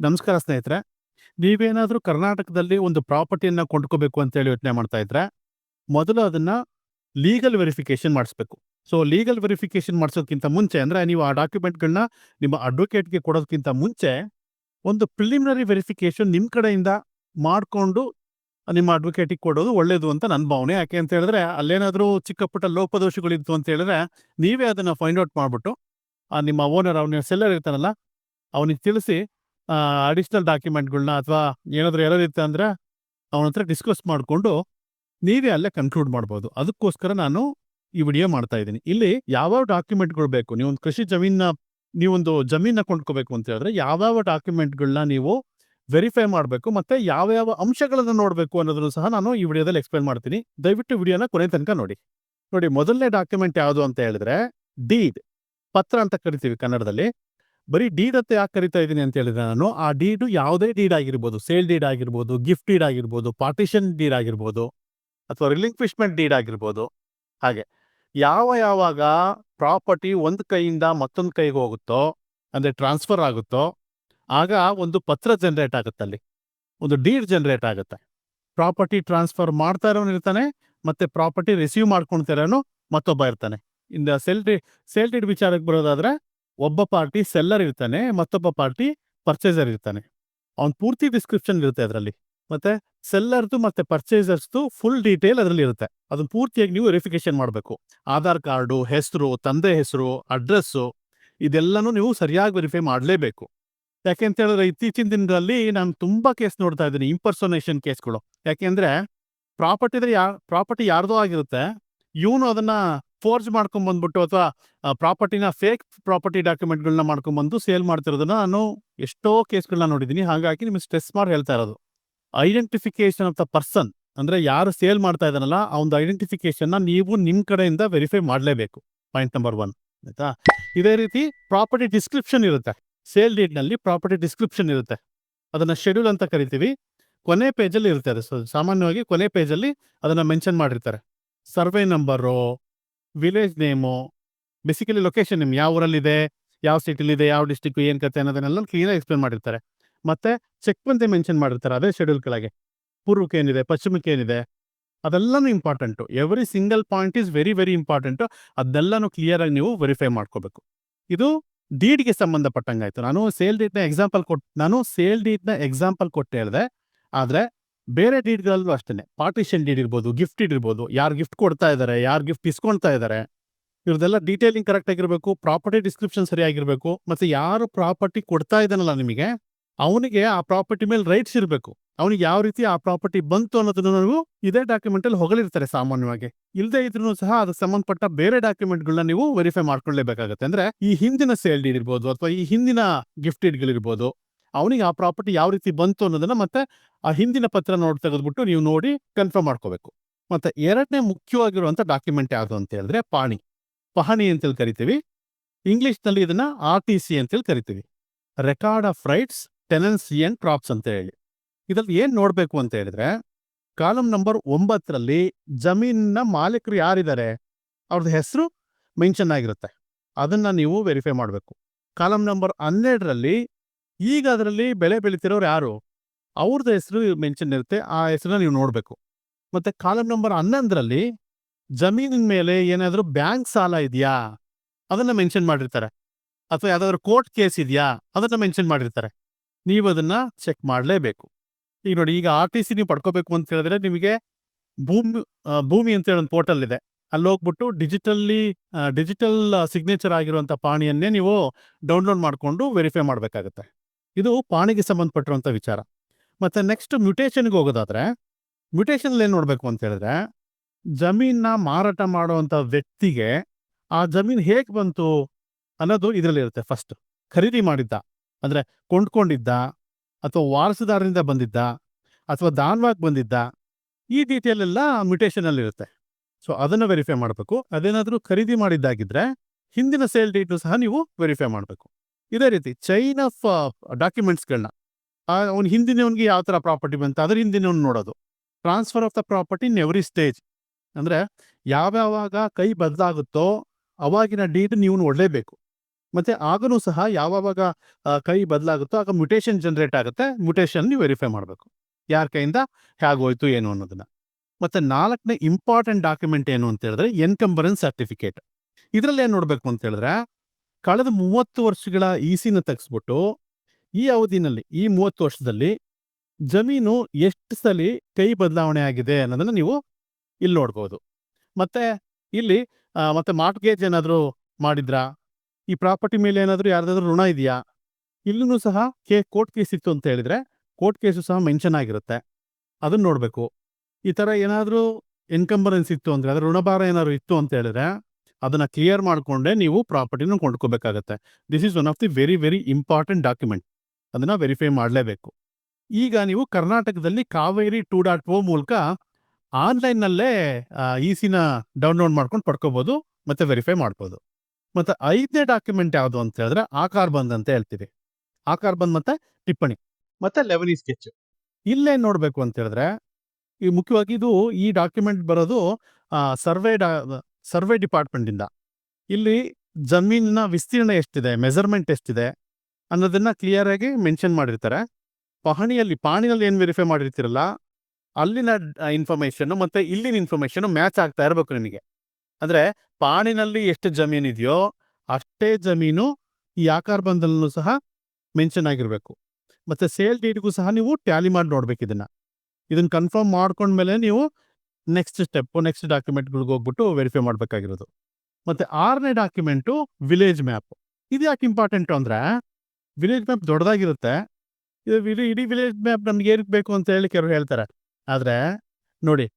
ನಮಸ್ಕಾರ ಸ್ನೇಹಿತರೆ. ನೀವೇನಾದರೂ ಕರ್ನಾಟಕದಲ್ಲಿ ಒಂದು ಪ್ರಾಪರ್ಟಿಯನ್ನು ಕೊಂಡ್ಕೋಬೇಕು ಅಂತ ಹೇಳಿ ಯೋಚನೆ ಮಾಡ್ತಾ ಇದ್ರೆ, ಮೊದಲು ಅದನ್ನ ಲೀಗಲ್ ವೆರಿಫಿಕೇಶನ್ ಮಾಡಿಸ್ಬೇಕು. ಸೊ, ಲೀಗಲ್ ವೆರಿಫಿಕೇಶನ್ ಮಾಡಿಸೋದಕ್ಕಿಂತ ಮುಂಚೆ, ಅಂದ್ರೆ ನೀವು ಆ ಡಾಕ್ಯುಮೆಂಟ್ಗಳನ್ನ ನಿಮ್ಮ ಅಡ್ವೊಕೇಟ್ಗೆ ಕೊಡೋದಕ್ಕಿಂತ ಮುಂಚೆ, ಒಂದು ಪ್ರಿಲಿಮಿನರಿ ವೆರಿಫಿಕೇಶನ್ ನಿಮ್ಮ ಕಡೆಯಿಂದ ಮಾಡಿಕೊಂಡು ನಿಮ್ಮ ಅಡ್ವೊಕೇಟಿಗೆ ಕೊಡೋದು ಒಳ್ಳೇದು ಅಂತ ನನ್ನ ಭಾವನೆ. ಯಾಕೆ ಅಂತ ಹೇಳಿದ್ರೆ, ಅಲ್ಲೇನಾದರೂ ಚಿಕ್ಕ ಪುಟ್ಟ ಲೋಪದೋಷಗಳಿತ್ತು ಅಂತ ಹೇಳಿದ್ರೆ, ನೀವೇ ಅದನ್ನು ಫೈಂಡ್ ಔಟ್ ಮಾಡ್ಬಿಟ್ಟು ನಿಮ್ಮ ಓನರ್ ಅವನ ಸೆಲ್ಲರ್ ಇರ್ತಾನಲ್ಲ, ಅವನಿಗೆ ತಿಳಿಸಿ ಅಡಿಷನಲ್ ಡಾಕ್ಯುಮೆಂಟ್ಗಳನ್ನ ಅಥವಾ ಏನಾದರೂ ಎರರ್ ಇತ್ತು ಅಂದ್ರೆ ಅವನ ಹತ್ರ ಡಿಸ್ಕಸ್ ಮಾಡಿಕೊಂಡು ನೀವೇ ಅಲ್ಲೇ ಕನ್ಕ್ಲೂಡ್ ಮಾಡ್ಬೋದು. ಅದಕ್ಕೋಸ್ಕರ ನಾನು ಈ ವಿಡಿಯೋ ಮಾಡ್ತಾ ಇದ್ದೀನಿ. ಇಲ್ಲಿ ಯಾವ್ಯಾವ ಡಾಕ್ಯುಮೆಂಟ್ಗಳು ಬೇಕು? ನೀವೊಂದು ಕೃಷಿ ಜಮೀನ ನೀವೊಂದು ಜಮೀನ ಕೊಂಡ್ಕೋಬೇಕು ಅಂತ ಹೇಳಿದ್ರೆ ಯಾವ್ಯಾವ ಡಾಕ್ಯುಮೆಂಟ್ಗಳನ್ನ ನೀವು ವೆರಿಫೈ ಮಾಡಬೇಕು ಮತ್ತೆ ಯಾವ ಯಾವ ಅಂಶಗಳನ್ನು ನೋಡಬೇಕು ಅನ್ನೋದನ್ನು ಸಹ ನಾನು ಈ ವಿಡಿಯೋದಲ್ಲಿ ಎಕ್ಸ್ಪ್ಲೈನ್ ಮಾಡ್ತೀನಿ. ದಯವಿಟ್ಟು ವಿಡಿಯೋನ ಕೊನೆ ತನಕ ನೋಡಿ. ನೋಡಿ, ಮೊದಲನೇ ಡಾಕ್ಯುಮೆಂಟ್ ಯಾವುದು ಅಂತ ಹೇಳಿದ್ರೆ ಡೀಡ್ ಪತ್ರ ಅಂತ ಕರಿತೀವಿ ಕನ್ನಡದಲ್ಲಿ. ಬರೀ ಡೀಡ್ ಅಂತ ಯಾಕೆ ಕರಿತಾ ಇದ್ದೀನಿ ಅಂತ ಹೇಳಿದ್ರೆ ನಾನು, ಆ ಡೀಡು ಯಾವುದೇ ಡೀಡ್ ಆಗಿರ್ಬೋದು, ಸೇಲ್ ಡೀಡ್ ಆಗಿರ್ಬೋದು ಗಿಫ್ಟ್ ಡೀಡ್ ಆಗಿರ್ಬೋದು ಪಾರ್ಟಿಷನ್ ಡೀಡ್ ಆಗಿರ್ಬೋದು, ಅಥವಾ ರಿಲಿಂಕ್ವಿಶ್ಮೆಂಟ್ ಡೀಡ್ ಆಗಿರ್ಬೋದು, ಹಾಗೆ. ಯಾವ ಯಾವಾಗ ಪ್ರಾಪರ್ಟಿ ಒಂದು ಕೈಯಿಂದ ಮತ್ತೊಂದು ಕೈಗೆ ಹೋಗುತ್ತೋ, ಅಂದ್ರೆ ಟ್ರಾನ್ಸ್ಫರ್ ಆಗುತ್ತೋ, ಆಗ ಒಂದು ಪತ್ರ ಜನರೇಟ್ ಆಗುತ್ತೆ ಅಲ್ಲಿ. ಒಂದು ಡೀಡ್ ಜನರೇಟ್ ಆಗುತ್ತೆ. ಪ್ರಾಪರ್ಟಿ ಟ್ರಾನ್ಸ್ಫರ್ ಮಾಡ್ತಾ ಇರೋನು ಇರ್ತಾನೆ, ಮತ್ತೆ ಪ್ರಾಪರ್ಟಿ ರಿಸೀವ್ ಮಾಡ್ಕೊಳ್ತಾ ಇರೋನು ಮತ್ತೊಬ್ಬ ಇರ್ತಾನೆ. ಇಂದ ಸೆಲ್ ಡಿ ಸೇಲ್ ಡೀಡ್ ವಿಚಾರಕ್ಕೆ ಬರೋದಾದ್ರೆ ಒಬ್ಬ ಪಾರ್ಟಿ ಸೆಲ್ಲರ್ ಇರ್ತಾನೆ, ಮತ್ತೊಬ್ಬ ಪಾರ್ಟಿ ಪರ್ಚೇಸರ್ ಇರ್ತಾನೆ. ಅವ್ನ ಪೂರ್ತಿ ಡಿಸ್ಕ್ರಿಪ್ಷನ್ ಇರುತ್ತೆ ಅದರಲ್ಲಿ. ಮತ್ತೆ ಸೆಲ್ಲರ್ದು ಮತ್ತೆ ಪರ್ಚೇಸರ್ಸ್ದು ಫುಲ್ ಡೀಟೇಲ್ ಅದರಲ್ಲಿ ಇರುತ್ತೆ. ಅದನ್ನ ಪೂರ್ತಿಯಾಗಿ ನೀವು ವೆರಿಫಿಕೇಶನ್ ಮಾಡಬೇಕು. ಆಧಾರ್ ಕಾರ್ಡು, ಹೆಸರು, ತಂದೆ ಹೆಸರು, ಅಡ್ರೆಸ್ಸು, ಇದೆಲ್ಲನೂ ನೀವು ಸರಿಯಾಗಿ ವೆರಿಫೈ ಮಾಡಲೇಬೇಕು. ಯಾಕೆ ಅಂತ ಹೇಳಿದ್ರೆ ಇತ್ತೀಚಿನ ದಿನಗಳಲ್ಲಿ ನಾನು ತುಂಬಾ ಕೇಸ್ ನೋಡ್ತಾ ಇದ್ದೀನಿ ಇಂಪರ್ಸೋನೇಷನ್ ಕೇಸ್ಗಳು ಯಾಕೆಂದ್ರೆ ಪ್ರಾಪರ್ಟಿದ್ರೆ ಯಾ ಪ್ರಾಪರ್ಟಿ ಯಾರ್ದೋ ಆಗಿರುತ್ತೆ, ಇವನು ಅದನ್ನ ಫೋರ್ಜ್ ಮಾಡ್ಕೊಂಡ್ ಬಂದ್ಬಿಟ್ಟು ಅಥವಾ ಪ್ರಾಪರ್ಟಿನ ಫೇಕ್ ಪ್ರಾಪರ್ಟಿ ಡಾಕ್ಯುಮೆಂಟ್ಗಳನ್ನ ಮಾಡ್ಕೊಂಡ್ಬಂದು ಸೇಲ್ ಮಾಡ್ತಿರೋದನ್ನ ನಾನು ಎಷ್ಟೋ ಕೇಸ್ಗಳನ್ನ ನೋಡಿದ್ದೀನಿ. ಹಾಗಾಗಿ ನಿಮ್ಗೆ ಸ್ಟ್ರೆಸ್ ಮಾಡಿ ಹೇಳ್ತಾ ಇರೋದು. ಐಡೆಂಟಿಫಿಕೇಶನ್ ಆಫ್ ದ ಪರ್ಸನ್ ಅಂದ್ರೆ ಯಾರು ಸೇಲ್ ಮಾಡ್ತಾ ಇದ್ದಾನಲ್ಲ ಅವನ ಐಡೆಂಟಿಫಿಕೇಶನ್ ನೀವು ನಿಮ್ ಕಡೆಯಿಂದ ವೆರಿಫೈ ಮಾಡಲೇಬೇಕು. ಪಾಯಿಂಟ್ ನಂಬರ್ ಒನ್ ಆಯ್ತಾ? ಇದೇ ರೀತಿ ಪ್ರಾಪರ್ಟಿ ಡಿಸ್ಕ್ರಿಪ್ಷನ್ ಇರುತ್ತೆ. ಸೇಲ್ ಡೀಡ್ನಲ್ಲಿ ಪ್ರಾಪರ್ಟಿ ಡಿಸ್ಕ್ರಿಪ್ಷನ್ ಇರುತ್ತೆ. ಅದನ್ನ ಶೆಡ್ಯೂಲ್ ಅಂತ ಕರಿತೀವಿ. ಕೊನೆ ಪೇಜಲ್ಲಿ ಇರುತ್ತೆ ಅದು. ಸಾಮಾನ್ಯವಾಗಿ ಕೊನೆ ಪೇಜಲ್ಲಿ ಅದನ್ನ ಮೆನ್ಷನ್ ಮಾಡಿರ್ತಾರೆ. Survey number village name basically location ನಿಮ್ ಯಾವ ಊರಲ್ಲಿದೆ, ಯಾವ ಸಿಟಿಲಿದೆ ಯಾವ ಡಿಸ್ಟಿಕ್ ಏನ್ ಕತೆ ಅನ್ನೋದನ್ನೆಲ್ಲ ಕ್ಲೀನಾಗಿ ಎಕ್ಸ್ಪ್ಲೇನ್ ಮಾಡಿರ್ತಾರೆ. ಮತ್ತೆ ಚೆಕ್ ಬಂದೆ ಮೆನ್ಷನ್ ಮಾಡಿರ್ತಾರೆ ಅದೇ ಶೆಡ್ಯೂಲ್ ಕೆಳಗೆ. ಪೂರ್ವಕ್ಕೆ ಏನಿದೆ, ಪಶ್ಚಿಮಕ್ಕೆ ಏನಿದೆ, ಅದೆಲ್ಲನೂ important every single point is very very important ಅದೆಲ್ಲನೂ clear ಆಗಿ ನೀವು ವೆರಿಫೈ ಮಾಡ್ಕೋಬೇಕು. ಇದು ಡೀಡ್ಗೆ ಸಂಬಂಧಪಟ್ಟಂಗಾಯ್ತು. ನಾನು ಸೇಲ್ ಡೀಟ್ನ ಎಕ್ಸಾಂಪಲ್ ಕೊಟ್, ನಾನು ಸೇಲ್ ಡೀಟ್ನ ಎಕ್ಸಾಂಪಲ್ ಕೊಟ್ಟು ಹೇಳಿದೆ, ಆದ್ರೆ ಬೇರೆ ಡೀಡ್ಗಳಲ್ಲೂ ಅಷ್ಟೇ ಪಾರ್ಟಿಷನ್ ಡೀಡ್ ಇರ್ಬೋದು ಗಿಫ್ಟ್ ಡೀಡ್ ಇರ್ಬೋದು, ಯಾರು ಗಿಫ್ಟ್ ಕೊಡ್ತಾ ಇದ್ದಾರೆ ಯಾರು ಗಿಫ್ಟ್ ಇಸ್ಕೊಳ್ತಾ ಇದ್ದಾರೆ ಇವ್ರದೆಲ್ಲ ಡೀಟೇಲಿಂಗ್ ಕರೆಕ್ಟ್ ಆಗಿರಬೇಕು ಪ್ರಾಪರ್ಟಿ ಡಿಸ್ಕ್ರಿಪ್ಷನ್ ಸರಿಯಾಗಿರಬೇಕು, ಮತ್ತೆ ಯಾರು ಪ್ರಾಪರ್ಟಿ ಕೊಡ್ತಾ ಇದ್ದಾನಲ್ಲ ನಿಮಗೆ, ಅವನಿಗೆ ಆ ಪ್ರಾಪರ್ಟಿ ಮೇಲೆ ರೈಟ್ಸ್ ಇರಬೇಕು. ಅವನಿಗೆ ಯಾವ ರೀತಿ ಆ ಪ್ರಾಪರ್ಟಿ ಬಂತು ಅನ್ನೋದನ್ನು ನಾವು ಇದೇ ಡಾಕ್ಯುಮೆಂಟ್ ಅಲ್ಲಿ ಹೊಗಳಿರ್ತಾರೆ ಸಾಮಾನ್ಯವಾಗಿ. ಇಲ್ಲದೆ ಇದ್ರೂ ಸಹ ಅದಕ್ಕೆ ಸಂಬಂಧಪಟ್ಟ ಬೇರೆ ಡಾಕ್ಯುಮೆಂಟ್ಗಳನ್ನ ನೀವು ವೆರಿಫೈ ಮಾಡ್ಕೊಳ್ಳೇಬೇಕಾಗತ್ತೆ ಅಂದ್ರೆ ಈ ಹಿಂದಿನ ಸೇಲ್ ಡೀಡ್ ಇರ್ಬೋದು, ಅಥವಾ ಈ ಹಿಂದಿನ ಗಿಫ್ಟ್ ಡೀಡ್ಗಳಿರ್ಬೋದು ಅವನಿಗೆ ಆ ಪ್ರಾಪರ್ಟಿ ಯಾವ ರೀತಿ ಬಂತು ಅನ್ನೋದನ್ನ ಮತ್ತೆ ಆ ಹಿಂದಿನ ಪತ್ರ ನೋಡಿ ತೆಗೆದ್ಬಿಟ್ಟು ನೀವು ನೋಡಿ ಕನ್ಫರ್ಮ್ ಮಾಡ್ಕೋಬೇಕು. ಮತ್ತೆ ಎರಡನೇ ಮುಖ್ಯವಾಗಿರುವಂತ ಡಾಕ್ಯುಮೆಂಟ್ ಯಾವುದು ಅಂತ ಹೇಳಿದ್ರೆ ಪಾಣಿ. ಪಹಣಿ ಅಂತೇಳಿ ಕರಿತೀವಿ. ಇಂಗ್ಲಿಷ್ನಲ್ಲಿ ಇದನ್ನ ಆರ್ ಟಿ ಸಿ ಅಂತೇಳಿ ಕರಿತೀವಿ. Record of rights tenancy and crops ಅಂತ ಹೇಳಿ. ಇದ್ರಲ್ಲಿ ಏನ್ ನೋಡ್ಬೇಕು ಅಂತ ಹೇಳಿದ್ರೆ ಕಾಲಂ ನಂಬರ್ ಒಂಬತ್ತರಲ್ಲಿ ಜಮೀನಿನ ಮಾಲೀಕರು ಯಾರಿದ್ದಾರೆ? ಅವ್ರದ್ದು ಹೆಸರು ಮೆನ್ಷನ್ ಆಗಿರುತ್ತೆ. ಅದನ್ನ ನೀವು ವೆರಿಫೈ ಮಾಡಬೇಕು. ಕಾಲಂ ನಂಬರ್ ಹನ್ನೆರಡರಲ್ಲಿ ಈಗ ಅದರಲ್ಲಿ ಬೆಳೆ ಬೆಳಿತಿರೋರು ಯಾರು? ಅವ್ರದ್ದು ಹೆಸರು ಮೆನ್ಷನ್ ಇರುತ್ತೆ. ಆ ಹೆಸರನ್ನ ನೀವು ನೋಡಬೇಕು. ಮತ್ತೆ ಕಾಲಂ ನಂಬರ್ ಹನ್ನೊಂದರಲ್ಲಿ ಜಮೀನಿನ ಮೇಲೆ ಏನಾದರೂ ಬ್ಯಾಂಕ್ ಸಾಲ ಇದೆಯಾ? ಅದನ್ನ ಮೆನ್ಷನ್ ಮಾಡಿರ್ತಾರೆ. ಅಥವಾ ಯಾವುದಾದ್ರು ಕೋರ್ಟ್ ಕೇಸ್ ಇದೆಯಾ? ಅದನ್ನ ಮೆನ್ಷನ್ ಮಾಡಿರ್ತಾರೆ. ನೀವು ಅದನ್ನು ಚೆಕ್ ಮಾಡಲೇಬೇಕು. ಈಗ ನೋಡಿ, ಈಗ ಆರ್ ಟಿ ಸಿ ನೀವು ಪಡ್ಕೋಬೇಕು ಅಂತ ಹೇಳಿದ್ರೆ ನಿಮಗೆ ಭೂಮಿ ಭೂಮಿ ಅಂತ ಹೇಳಿ ಒಂದು ಪೋರ್ಟಲ್ ಇದೆ. ಅಲ್ಲಿ ಹೋಗ್ಬಿಟ್ಟು ಡಿಜಿಟಲ್ಲಿ ಡಿಜಿಟಲ್ ಸಿಗ್ನೇಚರ್ ಆಗಿರುವಂಥ ಪಾಣಿಯನ್ನೇ ನೀವು ಡೌನ್ಲೋಡ್ ಮಾಡಿಕೊಂಡು ವೆರಿಫೈ ಮಾಡಬೇಕಾಗತ್ತೆ. ಇದು ಪಾಣಿಗೆ ಸಂಬಂಧಪಟ್ಟಿರುವಂಥ ವಿಚಾರ. ಮತ್ತೆ ನೆಕ್ಸ್ಟ್ ಮ್ಯೂಟೇಷನ್ಗೆ ಹೋಗೋದಾದ್ರೆ ಮ್ಯೂಟೇಷನಲ್ಲಿ ಏನು ನೋಡಬೇಕು ಅಂತ ಹೇಳಿದ್ರೆ ಜಮೀನ ಮಾರಾಟ ಮಾಡುವಂಥ ವ್ಯಕ್ತಿಗೆ ಆ ಜಮೀನ್ ಹೇಗೆ ಬಂತು ಅನ್ನೋದು ಇದರಲ್ಲಿ ಇರುತ್ತೆ ಫಸ್ಟ್ ಖರೀದಿ ಮಾಡಿದ್ದ, ಅಂದ್ರೆ ಕೊಂಡ್ಕೊಂಡಿದ್ದ, ಅಥವಾ ವಾರಸುದಾರರಿಂದ ಬಂದಿದ್ದ, ಅಥವಾ ದಾನವಾಗಿ ಬಂದಿದ್ದ, ಈ ಡೀಟೇಲ್ ಎಲ್ಲ ಮ್ಯೂಟೇಷನ್ ಅಲ್ಲಿ ಇರುತ್ತೆ. ಸೊ ಅದನ್ನ ವೆರಿಫೈ ಮಾಡಬೇಕು. ಅದೇನಾದರೂ ಖರೀದಿ ಮಾಡಿದ್ದಾಗಿದ್ದರೆ ಹಿಂದಿನ ಸೇಲ್ ಡೇಟ್ ಸಹ ನೀವು ವೆರಿಫೈ ಮಾಡಬೇಕು. ಇದೇ ರೀತಿ ಚೈನ್ ಆಫ್ ಡಾಕ್ಯುಮೆಂಟ್ಸ್ಗಳನ್ನ ಅವ್ನ ಹಿಂದಿನವನಿಗೆ ಯಾವ ತರ ಪ್ರಾಪರ್ಟಿ ಬಂತ, ಅದ್ರ ಹಿಂದಿನವ್ನು ನೋಡೋದು. Transfer of the property in every stage ಅಂದರೆ ಯಾವ್ಯಾವಾಗ ಕೈ ಬದಲಾಗುತ್ತೋ ಅವಾಗಿನ ಡೀಟ್ ನೀವು ನೋಡಲೇಬೇಕು ಮತ್ತೆ ಆಗನೂ ಸಹ ಯಾವಾಗ ಕೈ ಬದಲಾಗುತ್ತೋ ಆಗ ಮ್ಯುಟೇಷನ್ ಜನರೇಟ್ ಆಗುತ್ತೆ. ಮ್ಯುಟೇಷನ್ ನೀವು ವೆರಿಫೈ ಮಾಡಬೇಕು. ಯಾರ ಕೈಯಿಂದ? ಹೇಗೋಯ್ತು, ಏನು ಅನ್ನೋದನ್ನ. ಮತ್ತೆ ನಾಲ್ಕನೇ ಇಂಪಾರ್ಟೆಂಟ್ ಡಾಕ್ಯುಮೆಂಟ್ ಏನು ಅಂತ ಹೇಳಿದ್ರೆ ಎನ್ಕಂಬರೆನ್ಸ್ ಸರ್ಟಿಫಿಕೇಟ್ ಇದರಲ್ಲಿ ಏನು ನೋಡಬೇಕು ಅಂತ ಹೇಳಿದ್ರೆ ಕಳೆದ ಮೂವತ್ತು ವರ್ಷಗಳ ಇಸಿನ ತೆಗೆಸ್ಬಿಟ್ಟು, ಈ ಅವಧಿನಲ್ಲಿ, ಈ ಮೂವತ್ತು ವರ್ಷದಲ್ಲಿ ಜಮೀನು ಎಷ್ಟು ಸಲ ಕೈ ಬದಲಾವಣೆ ಆಗಿದೆ ಅನ್ನೋದನ್ನ ನೀವು ಇಲ್ಲಿ ನೋಡ್ಬೋದು. ಮತ್ತೆ ಇಲ್ಲಿ ಮತ್ತೆ ಮಾರ್ಟ್ಗೇಜ್ ಏನಾದರೂ ಮಾಡಿದ್ರಾ? ಈ ಪ್ರಾಪರ್ಟಿ ಮೇಲೆ ಏನಾದರೂ ಯಾರ್ದಾದ್ರೂ ಋಣ ಇದೆಯಾ? ಇಲ್ಲೂ ಸಹ ಕೇ, ಕೋರ್ಟ್ ಕೇಸ್ ಇತ್ತು ಅಂತ ಹೇಳಿದ್ರೆ, ಕೋರ್ಟ್ ಕೇಸು ಸಹ ಮೆನ್ಷನ್ ಆಗಿರುತ್ತೆ. ಅದನ್ನ ನೋಡಬೇಕು. ಈ ಥರ ಏನಾದರೂ ಎನ್ಕಂಬರೆನ್ಸ್ ಇತ್ತು ಅಂದರೆ, ಅದರ ಋಣಭಾರ ಏನಾದರೂ ಇತ್ತು ಅಂತ ಹೇಳಿದ್ರೆ ಅದನ್ನ ಕ್ಲಿಯರ್ ಮಾಡಿಕೊಂಡೇ ನೀವು ಪ್ರಾಪರ್ಟಿನ ಕೊಂಡ್ಕೋಬೇಕಾಗತ್ತೆ. This is one of the very very important document ಅದನ್ನ ವೆರಿಫೈ ಮಾಡಲೇಬೇಕು. ಈಗ ನೀವು ಕರ್ನಾಟಕದಲ್ಲಿ ಕಾವೇರಿ ಟೂ ಡಾಟ್ ಓ ಮೂಲಕ ಆನ್ಲೈನ್ನಲ್ಲೇ ಇಸಿನ ಡೌನ್ಲೋಡ್ ಮಾಡ್ಕೊಂಡು ಪಡ್ಕೋಬೋದು, ಮತ್ತೆ ವೆರಿಫೈ ಮಾಡ್ಬೋದು. ಮತ್ತೆ ಐದನೇ ಡಾಕ್ಯುಮೆಂಟ್ ಯಾವುದು ಅಂತ ಹೇಳಿದ್ರೆ ಆಕಾರ್ ಬಂದ್ ಅಂತ ಹೇಳ್ತೀವಿ. ಆಕಾರ್ ಬಂದ್ ಮತ್ತೆ ಟಿಪ್ಪಣಿ, ಮತ್ತೆ ಲೆವನಿ ಸ್ಕೆಚ್. ಇಲ್ಲೇ ನೋಡ್ಬೇಕು ಅಂತ ಹೇಳಿದ್ರೆ, ಈ ಮುಖ್ಯವಾಗಿ ಇದು ಈ ಡಾಕ್ಯುಮೆಂಟ್ ಬರೋದು ಸರ್ವೆ ಸರ್ವೆ ಡಿಪಾರ್ಟ್ಮೆಂಟ್ ಇಂದ ಇಲ್ಲಿ ಜಮೀನಿನ ವಿಸ್ತೀರ್ಣ ಎಷ್ಟಿದೆ ಮೆಸರ್ಮೆಂಟ್ ಎಷ್ಟಿದೆ ಅನ್ನೋದನ್ನ ಕ್ಲಿಯರ್ ಆಗಿ ಮೆನ್ಷನ್ ಮಾಡಿರ್ತಾರೆ. ಪಹಣಿಯಲ್ಲಿ, ಪಾಣಿನಲ್ಲಿ ಏನು ವೆರಿಫೈ ಮಾಡಿರ್ತೀರಲ್ಲ, ಅಲ್ಲಿನ ಇನ್ಫಾರ್ಮೇಶನ್ ಮತ್ತೆ ಇಲ್ಲಿನ ಇನ್ಫಾರ್ಮೇಶನ್ ಮ್ಯಾಚ್ ಆಗ್ತಾ ಇರಬೇಕು ನಿಮಗೆ. ಅಂದ್ರೆ ಪಾಣಿನಲ್ಲಿ ಎಷ್ಟು ಜಮೀನು ಇದೆಯೋ ಅಷ್ಟೇ ಜಮೀನು ಈ ಆಕಾರ ಬಂದಲ್ಲೂ ಸಹ ಮೆನ್ಷನ್ ಆಗಿರಬೇಕು. ಮತ್ತೆ ಸೇಲ್ ಡೇಟ್ಗೂ ಸಹ ನೀವು ಟ್ಯಾಲಿ ಮಾಡಿ ನೋಡ್ಬೇಕು ಇದನ್ನ. ಇದನ್ನ ಕನ್ಫರ್ಮ್ ಮಾಡ್ಕೊಂಡ್ಮೇಲೆ ನೀವು ನೆಕ್ಸ್ಟ್ ಸ್ಟೆಪ್ ನೆಕ್ಸ್ಟ್ ಡಾಕ್ಯುಮೆಂಟ್ಗಳಿಗೆ ಹೋಗ್ಬಿಟ್ಟು ವೆರಿಫೈ ಮಾಡಬೇಕಾಗಿರೋದು. ಮತ್ತೆ ಆರನೇ ಡಾಕ್ಯುಮೆಂಟು ವಿಲೇಜ್ ಮ್ಯಾಪ್ ಇದು ಯಾಕೆ ಇಂಪಾರ್ಟೆಂಟ್ ಅಂದ್ರೆ ವಿಲೇಜ್ ಮ್ಯಾಪ್ ದೊಡ್ಡದಾಗಿರುತ್ತೆ. ಇದು ಇಡೀ ವಿಲೇಜ್ ಮ್ಯಾಪ್ ನಮ್ಗೆ ಏನಕ್ಕೆ ಬೇಕು ಅಂತ ಹೇಳಿ ಕೆಲವರು ಹೇಳ್ತಾರೆ. ಆದ್ರೆ, ನೋಡಿ,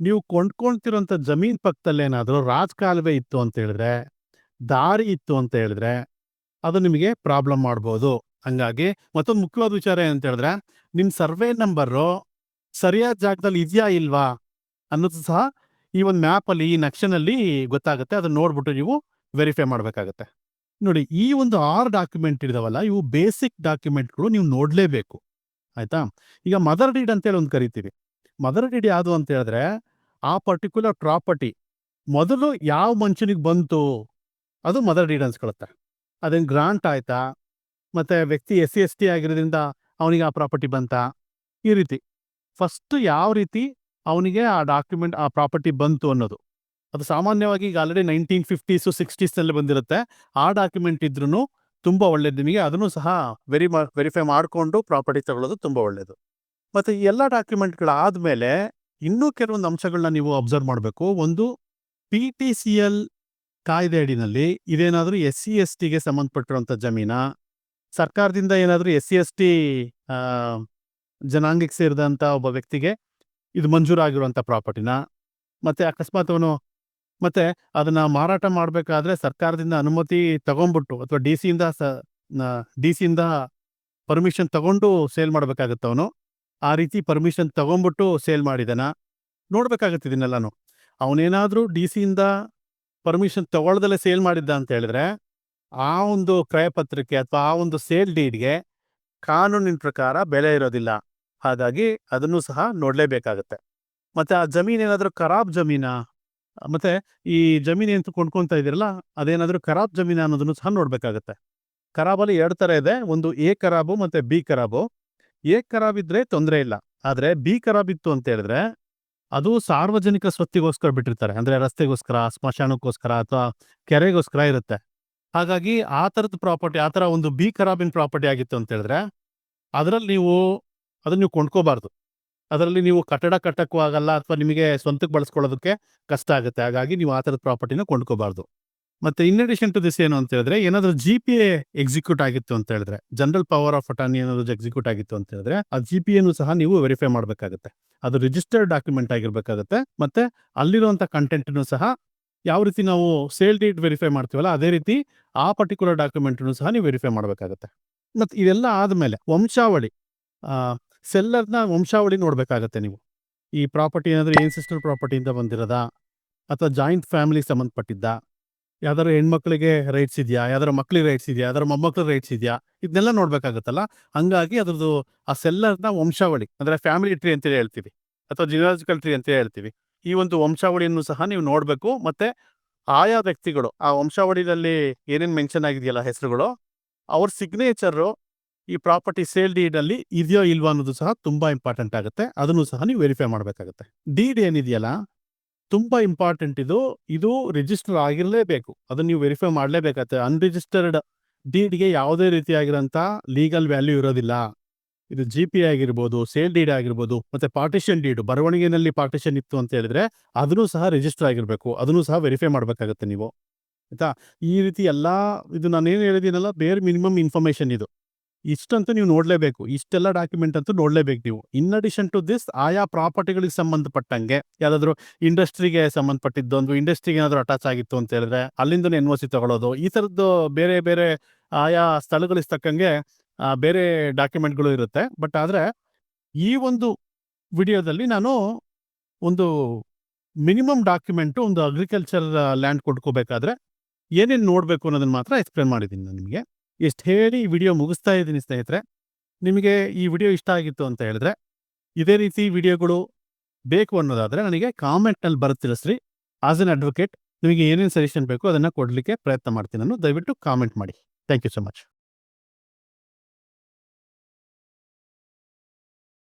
ನೀವು ಕೊಂಡ್ಕೊಳ್ತಿರೋಂಥ ಜಮೀನ್ ಪಕ್ಕದಲ್ಲಿ ಏನಾದರೂ ರಾಜಕಾಲುವೆ ಇತ್ತು ಅಂತ ಹೇಳಿದ್ರೆ, ದಾರಿ ಇತ್ತು ಅಂತ ಹೇಳಿದ್ರೆ, ಅದು ನಿಮಗೆ ಪ್ರಾಬ್ಲಮ್ ಮಾಡ್ಬೋದು. ಹಂಗಾಗಿ ಮತ್ತೊಂದು ಮುಖ್ಯವಾದ ವಿಚಾರ ಏನಂತ ಹೇಳಿದ್ರೆ ನಿಮ್ಮ ಸರ್ವೆ ನಂಬರು ಸರಿಯಾದ ಜಾಗದಲ್ಲಿ ಇದೆಯಾ ಇಲ್ವಾ? ಅನ್ನೋದು ಸಹ ಈ ಒಂದು ಮ್ಯಾಪಲ್ಲಿ ಈ ನಕ್ಷೆನಲ್ಲಿ ಗೊತ್ತಾಗುತ್ತೆ. ಅದನ್ನ ನೋಡ್ಬಿಟ್ಟು ನೀವು ವೆರಿಫೈ ಮಾಡಬೇಕಾಗತ್ತೆ. ನೋಡಿ, ಈ ಒಂದು ಆರ್ ಡಾಕ್ಯುಮೆಂಟ್ ಇದಾವಲ್ಲ, ಇವು ಬೇಸಿಕ್ ಡಾಕ್ಯುಮೆಂಟ್ಗಳು ನೀವು ನೋಡಲೇಬೇಕು. ಆಯ್ತಾ? ಈಗ ಮದರ್ ಡೀಡ್ ಅಂತೇಳಿ ಒಂದು ಕರಿತೀವಿ. ಮದರ್ ಡೀಡ್ ಯಾವುದು ಅಂತ ಹೇಳಿದ್ರೆ, ಆ ಪರ್ಟಿಕ್ಯುಲರ್ ಪ್ರಾಪರ್ಟಿ ಮೊದಲು ಯಾವ ಮನುಷ್ಯನಿಗೆ ಬಂತು, ಅದು ಮದರ್ ಡೀಡ್ ಅನ್ಸ್ಕೊಳುತ್ತೆ. ಅದೇನು ಗ್ರಾಂಟ್ ಆಯ್ತಾ? ಮತ್ತೆ ವ್ಯಕ್ತಿ ಎಸ್ ಸಿ ಎಸ್ ಟಿ ಆಗಿರೋದ್ರಿಂದ ಅವನಿಗೆ ಆ ಪ್ರಾಪರ್ಟಿ ಬಂತಾ? ಈ ರೀತಿ. ಫಸ್ಟ್ ಯಾವ ರೀತಿ ಅವನಿಗೆ ಆ ಡಾಕ್ಯುಮೆಂಟ್ ಆ ಪ್ರಾಪರ್ಟಿ ಬಂತು ಅನ್ನೋದು. ಅದು ಸಾಮಾನ್ಯವಾಗಿ ಈಗ ಆಲ್ರೆಡಿ ನೈನ್ಟೀನ್ ಫಿಫ್ಟೀಸು ಸಿಕ್ಸ್ಟೀಸ್ನಲ್ಲಿ ಬಂದಿರುತ್ತೆ. ಆ ಡಾಕ್ಯುಮೆಂಟ್ ಇದ್ರೂ ತುಂಬ ಒಳ್ಳೇದು. ನಿಮಗೆ ಅದನ್ನು ಸಹ ವೆರಿ ವೆರಿಫೈ ಮಾಡಿಕೊಂಡು ಪ್ರಾಪರ್ಟಿ ತಗೊಳ್ಳೋದು ತುಂಬ ಒಳ್ಳೇದು. ಮತ್ತು ಈ ಎಲ್ಲ ಡಾಕ್ಯುಮೆಂಟ್ಗಳಾದಮೇಲೆ ಇನ್ನೂ ಕೆಲವೊಂದು ಅಂಶಗಳನ್ನ ನೀವು ಅಬ್ಸರ್ವ್ ಮಾಡಬೇಕು. ಒಂದು ಪಿ ಟಿ ಸಿ ಎಲ್ ಕಾಯ್ದೆ ಅಡಿನಲ್ಲಿ ಇದೇನಾದರೂ ಎಸ್ ಸಿ ಎಸ್ ಟಿಗೆ ಸಂಬಂಧಪಟ್ಟಿರುವಂಥ ಜಮೀನ, ಸರ್ಕಾರದಿಂದ ಏನಾದರೂ ಎಸ್ ಸಿ ಎಸ್ ಟಿ ಜನಾಂಗಕ್ಕೆ ಸೇರಿದಂಥ ಒಬ್ಬ ವ್ಯಕ್ತಿಗೆ ಇದು ಮಂಜೂರಾಗಿರುವಂಥ ಪ್ರಾಪರ್ಟಿನ? ಮತ್ತೆ ಅಕಸ್ಮಾತ್ ಅವನು, ಮತ್ತೆ ಅದನ್ನು ಮಾರಾಟ ಮಾಡಬೇಕಾದ್ರೆ ಸರ್ಕಾರದಿಂದ ಅನುಮತಿ ತಗೊಂಡ್ಬಿಟ್ಟು ಅಥವಾ ಡಿ ಸಿಯಿಂದ ಡಿ ಸಿಯಿಂದ ಪರ್ಮಿಷನ್ ತಗೊಂಡು ಸೇಲ್ ಮಾಡಬೇಕಾಗತ್ತೆ ಅವನು. ಆ ರೀತಿ ಪರ್ಮಿಷನ್ ತಗೊಂಡ್ಬಿಟ್ಟು ಸೇಲ್ ಮಾಡಿದಾನ. ನೋಡ್ಬೇಕಾಗತ್ತೆ ಇದನ್ನೆಲ್ಲಾನು. ಅವನೇನಾದರೂ ಡಿ ಸಿಯಿಂದ ಪರ್ಮಿಷನ್ ತಗೊಳ್ದಲ್ಲೇ ಸೇಲ್ ಮಾಡಿದ್ದ ಅಂತ ಹೇಳಿದ್ರೆ, ಆ ಒಂದು ಕ್ರಯಪತ್ರಕ್ಕೆ ಅಥವಾ ಆ ಒಂದು ಸೇಲ್ ಡೀಡ್ಗೆ ಕಾನೂನಿನ ಪ್ರಕಾರ ಬೆಲೆ ಇರೋದಿಲ್ಲ. ಹಾಗಾಗಿ ಅದನ್ನು ಸಹ ನೋಡ್ಲೇಬೇಕಾಗತ್ತೆ. ಮತ್ತೆ ಆ ಜಮೀನ್ ಏನಾದರೂ ಖರಾಬ್ ಜಮೀನಾ? ಮತ್ತೆ ಈ ಜಮೀನ್ ಏನು ಕೊಂಡ್ಕೊಂತ ಇದೀರಲ್ಲ ಅದೇನಾದರೂ ಖರಾಬ್ ಜಮೀನ ಅನ್ನೋದನ್ನು ಸಹ ನೋಡ್ಬೇಕಾಗತ್ತೆ. ಖರಾಬಲ್ಲಿ ಎರಡು ತರ ಇದೆ, ಒಂದು ಎ ಖರಾಬು ಮತ್ತೆ ಬಿ ಖರಾಬು. ಎ ಖರಾಬ್ ಇದ್ರೆ ತೊಂದರೆ ಇಲ್ಲ, ಆದ್ರೆ ಬಿ ಖರಾಬ್ ಇತ್ತು ಅಂತ ಹೇಳಿದ್ರೆ ಅದು ಸಾರ್ವಜನಿಕ ಸ್ವತ್ತಿಗೋಸ್ಕರ ಬಿಟ್ಟಿರ್ತಾರೆ, ಅಂದ್ರೆ ರಸ್ತೆಗೋಸ್ಕರ, ಸ್ಮಶಾನಕ್ಕೋಸ್ಕರ ಅಥವಾ ಕೆರೆಗೋಸ್ಕರ ಇರುತ್ತೆ. ಹಾಗಾಗಿ ಆ ಥರದ ಪ್ರಾಪರ್ಟಿ, ಆ ಥರ ಒಂದು ಬಿ ಖರಾಬಿನ ಪ್ರಾಪರ್ಟಿ ಆಗಿತ್ತು ಅಂತ ಹೇಳಿದ್ರೆ, ಅದರಲ್ಲಿ ನೀವು ಅದನ್ನ ನೀವು ಕೊಂಡ್ಕೋಬಾರ್ದು. ಅದರಲ್ಲಿ ನೀವು ಕಟ್ಟಡ ಕಟ್ಟಕ್ಕೂ ಆಗಲ್ಲ ಅಥವಾ ನಿಮಗೆ ಸ್ವಂತಕ್ಕೆ ಬಳಸ್ಕೊಳ್ಳೋದಕ್ಕೆ ಕಷ್ಟ ಆಗುತ್ತೆ. ಹಾಗಾಗಿ ನೀವು ಆ ಥರದ ಪ್ರಾಪರ್ಟಿನ ಕೊಂಡ್ಕೋಬಾರ್ದು. ಮತ್ತೆ ಇನ್ ಅಡಿಷನ್ ಟು ದಿಸ್ ಏನು ಅಂತ ಹೇಳಿದ್ರೆ, ಏನಾದರೂ ಜಿ ಪಿ ಎ ಎಕ್ಸಿಕ್ಯೂಟ್ ಆಗಿತ್ತು ಅಂತ ಹೇಳಿದ್ರೆ ಜನರಲ್ ಪವರ್ ಆಫ್ ಅಟಾರ್ನಿ ಏನಾದ್ರು ಎಕ್ಸಿಕ್ಯೂಟ್ ಆಗಿತ್ತು ಅಂತ ಹೇಳಿದ್ರೆ, ಆ ಜಿ ಪಿ ಎನು ಸಹ ನೀವು ವೆರಿಫೈ ಮಾಡಬೇಕಾಗುತ್ತೆ. ಅದು ರಿಜಿಸ್ಟರ್ಡ್ ಡಾಕ್ಯುಮೆಂಟ್ ಆಗಿರ್ಬೇಕಾಗುತ್ತೆ. ಮತ್ತೆ ಅಲ್ಲಿರುವಂಥ ಕಂಟೆಂಟ್ನು ಸಹ ಯಾವ ರೀತಿ ನಾವು ಸೇಲ್ ಡೇಟ್ ವೆರಿಫೈ ಮಾಡ್ತೀವಲ್ಲ, ಅದೇ ರೀತಿ ಆ ಪರ್ಟಿಕ್ಯುಲರ್ ಡಾಕ್ಯುಮೆಂಟ್ನು ಸಹ ನೀವು ವೆರಿಫೈ ಮಾಡಬೇಕಾಗುತ್ತೆ. ಮತ್ತೆ ಇದೆಲ್ಲ ಆದಮೇಲೆ ವಂಶಾವಳಿ ಸೆಲ್ಲರ್ನ ವಂಶಾವಳಿ ನೋಡಬೇಕಾಗತ್ತೆ ನೀವು. ಈ ಪ್ರಾಪರ್ಟಿ ಏನಾದರೂ ಏನ್ಸಿಸ್ಟರ್ ಪ್ರಾಪರ್ಟಿಯಿಂದ ಬಂದಿರೋದಾ? ಅಥವಾ ಜಾಯಿಂಟ್ ಫ್ಯಾಮಿಲಿಗೆ ಸಂಬಂಧಪಟ್ಟಿದ್ದ? ಯಾವ್ದಾದ್ರು ಹೆಣ್ಮಕ್ಳಿಗೆ ರೈಟ್ಸ್ ಇದೆಯಾ? ಯಾವ್ದಾರು ಮಕ್ಳಿಗೆ ರೈಟ್ಸ್ ಇದೆಯಾ? ಯಾವ್ದಾರು ಮೊಮ್ಮಕ್ಳ ರೈಟ್ಸ್ ಇದೆಯಾ? ಇದನ್ನೆಲ್ಲ ನೋಡ್ಬೇಕಾಗತ್ತಲ್ಲ? ಹಂಗಾಗಿ ಅದ್ರದ್ದು ಆ ಸೆಲ್ಲರ್ನ ವಂಶಾವಳಿ, ಅಂದ್ರೆ ಫ್ಯಾಮಿಲಿ ಟ್ರೀ ಅಂತೇಳಿ ಹೇಳ್ತೀವಿ, ಅಥವಾ ಜಿನಾಲಜಿಕಲ್ ಟ್ರೀ ಅಂತೇಳಿ ಹೇಳ್ತೀವಿ, ಈ ಒಂದು ವಂಶಾವಳಿಯನ್ನು ಸಹ ನೀವು ನೋಡಬೇಕು. ಮತ್ತೆ ಆಯಾ ವ್ಯಕ್ತಿಗಳು, ಆ ವಂಶಾವಳಿಯಲ್ಲಿ ಏನೇನು ಮೆನ್ಷನ್ ಆಗಿದೆಯಲ್ಲ ಹೆಸರುಗಳು, ಅವ್ರ ಸಿಗ್ನೇಚರು ಈ ಪ್ರಾಪರ್ಟಿ ಸೇಲ್ ಡೀಡ್ ಅಲ್ಲಿ ಇದೆಯೋ ಇಲ್ವೋ ಅನ್ನೋದು ಸಹ ತುಂಬಾ ಇಂಪಾರ್ಟೆಂಟ್ ಆಗುತ್ತೆ. ಅದನ್ನು ಸಹ ನೀವು ವೆರಿಫೈ ಮಾಡಬೇಕಾಗುತ್ತೆ. ಡೀಡ್ ಏನಿದೆಯಲ್ಲ, ತುಂಬಾ ಇಂಪಾರ್ಟೆಂಟ್ ಇದು. ಇದು ರಿಜಿಸ್ಟರ್ ಆಗಿರಲೇಬೇಕು. ಅದನ್ನ ನೀವು ವೆರಿಫೈ ಮಾಡಲೇಬೇಕಾಗುತ್ತೆ. ಅನ್ರಿಜಿಸ್ಟರ್ಡ್ ಡೀಡ್ಗೆ ಯಾವುದೇ ರೀತಿಯಾಗಿರೋಂಥ ಲೀಗಲ್ ವ್ಯಾಲ್ಯೂ ಇರೋದಿಲ್ಲ. ಇದು ಜಿ ಪಿ ಆಗಿರ್ಬೋದು, ಸೇಲ್ ಡೀಡ್ ಆಗಿರ್ಬೋದು, ಮತ್ತೆ ಪಾರ್ಟಿಷನ್ ಡೀಡ್, ಬರವಣಿಗೆನಲ್ಲಿ ಪಾರ್ಟಿಷನ್ ಇತ್ತು ಅಂತ ಹೇಳಿದ್ರೆ ಅದನ್ನು ಸಹ ರಿಜಿಸ್ಟರ್ ಆಗಿರಬೇಕು. ಅದನ್ನು ಸಹ ವೆರಿಫೈ ಮಾಡಬೇಕಾಗುತ್ತೆ ನೀವು. ಆಯ್ತಾ? ಈ ರೀತಿ ಎಲ್ಲ, ಇದು ನಾನೇನು ಹೇಳಿದ್ದೀನಲ್ಲ, ಬೇರೆ ಮಿನಿಮಮ್ ಇನ್ಫಾರ್ಮೇಶನ್ ಇದು. ಇಷ್ಟಂತೂ ನೀವು ನೋಡಲೇಬೇಕು. ಇಷ್ಟೆಲ್ಲ ಡಾಕ್ಯುಮೆಂಟ್ ಅಂತೂ ನೋಡಲೇಬೇಕು ನೀವು. ಇನ್ ಅಡಿಷನ್ ಟು ದಿಸ್ ಆಯಾ ಪ್ರಾಪರ್ಟಿಗಳಿಗೆ ಸಂಬಂಧಪಟ್ಟಂಗೆ ಯಾವ್ದಾದ್ರು ಇಂಡಸ್ಟ್ರಿಗೆ ಸಂಬಂಧಪಟ್ಟಿದ್ದು ಒಂದು ಇಂಡಸ್ಟ್ರಿಗೆ ಏನಾದರೂ ಅಟ್ಯಾಚ್ ಆಗಿತ್ತು ಅಂತ ಹೇಳಿದ್ರೆ ಅಲ್ಲಿಂದ ಎನ್ ಒ ಸಿ ತಗೊಳ್ಳೋದು. ಈ ಥರದ್ದು ಬೇರೆ ಬೇರೆ ಆಯಾ ಸ್ಥಳಗಳಿಗೆ ತಕ್ಕಂಗೆ ಬೇರೆ ಡಾಕ್ಯುಮೆಂಟ್ಗಳು ಇರುತ್ತೆ. ಬಟ್ ಆದರೆ ಈ ಒಂದು ವಿಡಿಯೋದಲ್ಲಿ ನಾನು ಒಂದು ಮಿನಿಮಮ್ ಡಾಕ್ಯುಮೆಂಟು ಒಂದು ಅಗ್ರಿಕಲ್ಚರ್ ಲ್ಯಾಂಡ್ ಕೊಟ್ಕೋಬೇಕಾದ್ರೆ ಏನೇನು ನೋಡಬೇಕು ಅನ್ನೋದನ್ನ ಮಾತ್ರ ಎಕ್ಸ್ಪ್ಲೇನ್ ಮಾಡಿದ್ದೀನಿ ನಾನು ನಿಮಗೆ. ಇಷ್ಟು ಹೇಳಿ ಈ ವಿಡಿಯೋ ಮುಗಿಸ್ತಾ ಇದ್ದೀನಿ ಸ್ನೇಹಿತರೆ. ನಿಮಗೆ ಈ ವಿಡಿಯೋ ಇಷ್ಟ ಆಗಿತ್ತು ಅಂತ ಹೇಳಿದ್ರೆ, ಇದೇ ರೀತಿ ವಿಡಿಯೋಗಳು ಬೇಕು ಅನ್ನೋದಾದರೆ ನನಗೆ ಕಾಮೆಂಟ್ನಲ್ಲಿ ಬರೆದು ತಿಳಿಸ್ರಿ ಆಸ್ ಎನ್ ಅಡ್ವೊಕೇಟ್ ನಿಮಗೆ ಏನೇನು ಸಜೆಷನ್ ಬೇಕು ಅದನ್ನು ಕೊಡಲಿಕ್ಕೆ ಪ್ರಯತ್ನ ಮಾಡ್ತೀನಿ ನಾನು ದಯವಿಟ್ಟು ಕಾಮೆಂಟ್ ಮಾಡಿ. Thank you so much